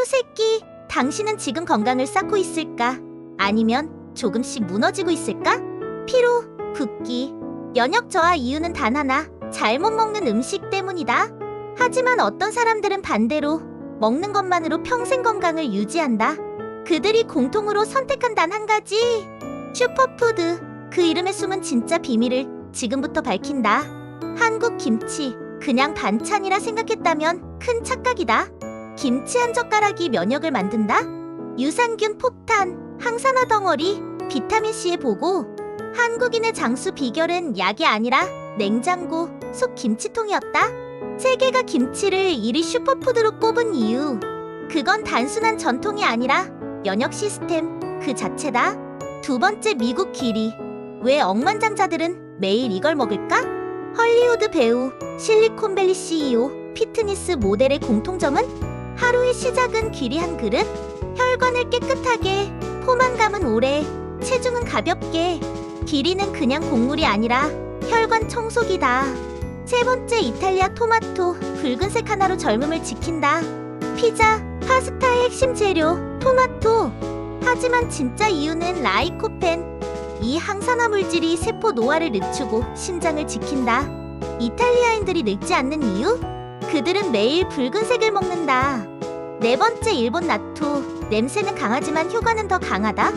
하루 세끼 당신은 지금 건강을 쌓고 있을까? 아니면 조금씩 무너지고 있을까? 피로, 붓기, 면역 저하 이유는 단 하나, 잘못 먹는 음식 때문이다. 하지만 어떤 사람들은 반대로 먹는 것만으로 평생 건강을 유지한다. 그들이 공통으로 선택한 단 한 가지. 슈퍼푸드. 그 이름에 숨은 진짜 비밀을 지금부터 밝힌다. 한국 김치. 그냥 반찬이라 생각했다면 큰 착각이다. 김치 한 젓가락이 면역을 만든다. 유산균 폭탄, 항산화 덩어리, 비타민C의 보고. 한국인의 장수 비결은 약이 아니라 냉장고, 속 김치통이었다. 세계가 김치를 1위 슈퍼푸드로 꼽은 이유. 그건 단순한 전통이 아니라 면역 시스템 그 자체다. 두 번째 미국 길이. 왜 억만장자들은 매일 이걸 먹을까? 헐리우드 배우, 실리콘밸리 CEO, 피트니스 모델의 공통점은 하루의 시작은 귀리 한 그릇, 혈관을 깨끗하게, 포만감은 오래, 체중은 가볍게. 길이는 그냥 곡물이 아니라 혈관 청소기다. 세 번째 이탈리아 토마토, 붉은색 하나로 젊음을 지킨다. 피자, 파스타의 핵심 재료, 토마토. 하지만 진짜 이유는 라이코펜. 이 항산화 물질이 세포 노화를 늦추고 신장을 지킨다. 이탈리아인들이 늙지 않는 이유? 그들은 매일 붉은색을 먹는다. 네 번째 일본 나토. 냄새는 강하지만 효과는 더 강하다.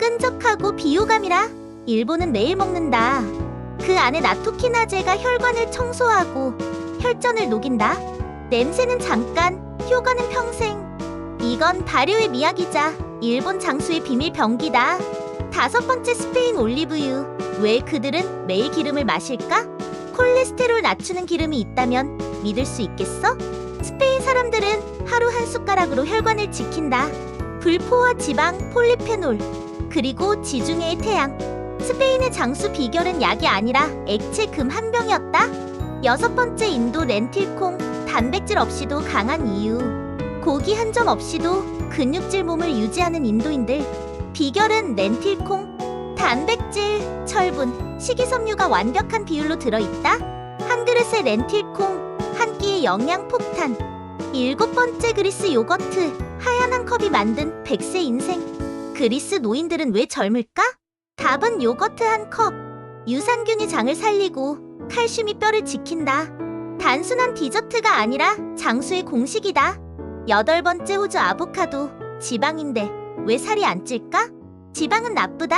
끈적하고 비호감이라 일본은 매일 먹는다. 그 안에 나토키나제가 혈관을 청소하고 혈전을 녹인다. 냄새는 잠깐, 효과는 평생. 이건 발효의 미학이자 일본 장수의 비밀 병기다. 다섯 번째 스페인 올리브유. 왜 그들은 매일 기름을 마실까? 콜레스테롤 낮추는 기름이 있다면 믿을 수 있겠어? 사람들은 하루 한 숟가락으로 혈관을 지킨다. 불포화 지방, 폴리페놀, 그리고 지중해의 태양. 스페인의 장수 비결은 약이 아니라 액체 금 한 병이었다. 여섯 번째 인도 렌틸콩, 단백질 없이도 강한 이유. 고기 한 점 없이도 근육질 몸을 유지하는 인도인들. 비결은 렌틸콩, 단백질, 철분, 식이섬유가 완벽한 비율로 들어있다. 한 그릇의 렌틸콩, 한 끼의 영양 폭탄. 일곱 번째 그리스 요거트, 하얀 한 컵이 만든 백세 인생. 그리스 노인들은 왜 젊을까? 답은 요거트 한 컵. 유산균이 장을 살리고 칼슘이 뼈를 지킨다. 단순한 디저트가 아니라 장수의 공식이다. 여덟 번째 호주 아보카도. 지방인데 왜 살이 안 찔까? 지방은 나쁘다?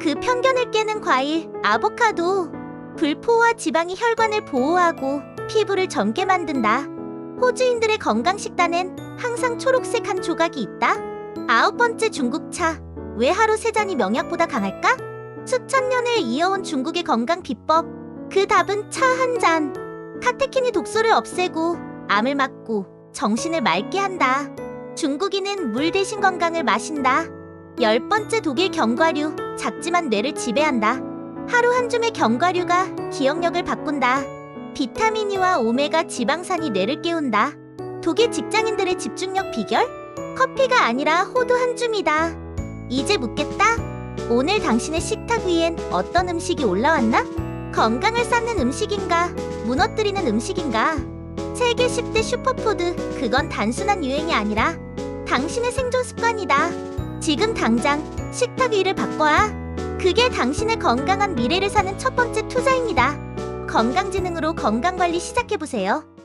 그 편견을 깨는 과일, 아보카도. 불포화 지방이 혈관을 보호하고 피부를 젊게 만든다. 호주인들의 건강 식단엔 항상 초록색 한 조각이 있다. 아홉 번째 중국차. 왜 하루 세 잔이 명약보다 강할까? 수천 년을 이어온 중국의 건강 비법. 그 답은 차 한 잔. 카테킨이 독소를 없애고 암을 막고 정신을 맑게 한다. 중국인은 물 대신 건강을 마신다. 열 번째 독일 견과류. 작지만 뇌를 지배한다. 하루 한 줌의 견과류가 기억력을 바꾼다. 비타민이와 오메가 지방산이 뇌를 깨운다. 독일 직장인들의 집중력 비결? 커피가 아니라 호두 한 줌이다. 이제 묻겠다. 오늘 당신의 식탁 위엔 어떤 음식이 올라왔나? 건강을 쌓는 음식인가? 무너뜨리는 음식인가? 세계 10대 슈퍼푸드, 그건 단순한 유행이 아니라 당신의 생존 습관이다. 지금 당장 식탁 위를 바꿔라. 그게 당신의 건강한 미래를 사는 첫 번째 투자입니다. 건강지능으로 건강관리 시작해보세요.